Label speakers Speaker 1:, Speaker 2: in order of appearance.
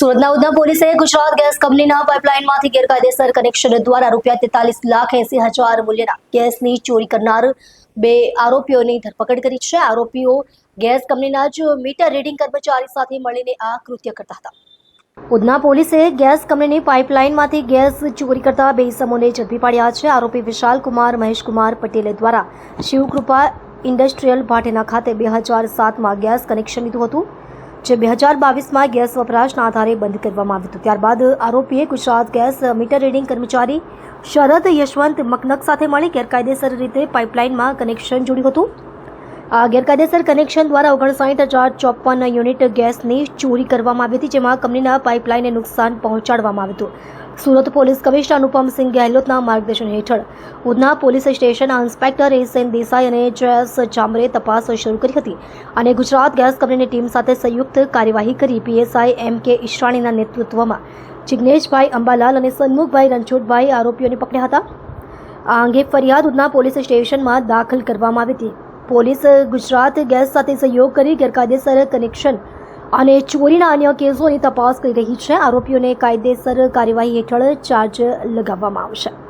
Speaker 1: સુરતના ઉધના પોલીસે ગુજરાત ગેસ કંપનીના પાઇપલાઇનમાંથી ગેરકાયદેસર કનેક્શન દ્વારા રૂપિયા તેતાલીસ લાખ એસી હજાર મૂલ્યના ગેસની ચોરી કરનાર બે આરોપીઓની ધરપકડ કરી છે. આરોપીઓ ગેસ કંપનીના જ મીટર રીડિંગ કર્મચારી સાથે મળીને આ કૃત્ય કરતા હતા. ઉધના પોલીસે ગેસ કંપનીની પાઇપલાઇનમાંથી ગેસ ચોરી કરતા બે ઇસમોને ઝડપી પાડ્યા છે. આરોપી વિશાલ કુમાર મહેશકુમાર પટેલ દ્વારા શિવકૃપા ઇન્ડસ્ટ્રીયલ ભાટેના ખાતે બે હજાર સાતમાં ગેસ કનેક્શન લીધું હતું. જે બે હજાર બાવીસમાં ગેસ વપરાશના આધારે બંધ કરવામાં આવ્યું હતું. ત્યારબાદ આરોપીએ ગુજરાત ગેસ મીટર રીડિંગ કર્મચારી શરદ યશવંત મકનક સાથે મળી ગેરકાયદેસર રીતે પાઇપલાઇનમાં કનેક્શન જોડ્યું હતું. આ ગેરકાયદેસર કનેક્શન દ્વારા ઓગણસાઠ હજાર ચોપન યુનિટ ગેસની ચોરી કરવામાં આવી હતી, જેમાં કંપનીના પાઇપલાઇનને નુકસાન પહોંચાડવામાં આવ્યું હતું. સુરત પોલીસ કમિશનર અનુપમસિંહ ગેહલોતના માર્ગદર્શન હેઠળ ઉધના પોલીસ સ્ટેશનના ઇન્સ્પેક્ટર એસએન દેસાઈ અને જયસ ચામરે તપાસ શરૂ કરી હતી અને ગુજરાત ગેસ કંપનીની ટીમ સાથે સંયુક્ત કાર્યવાહી કરી પીએસઆઈ એમ કે ઈશ્રાણીના નેતૃત્વમાં. જિગ્નેશભાઈ અંબાલાલ અને સન્મુખભાઈ રણછોડભાઈ આરોપીઓને પકડ્યા હતા. આ અંગે ફરિયાદ ઉધના પોલીસ સ્ટેશનમાં દાખલ કરવામાં આવી હતી. પોલીસ ગુજરાત ગેસ સાથે સહયોગ કરી ગેરકાયદેસર કનેક્શન અને ચોરીના અન્ય કેસોની તપાસ કરી રહી છે. આરોપીઓને કાયદેસર કાર્યવાહી હેઠળ ચાર્જ લગાવવામાં આવશે.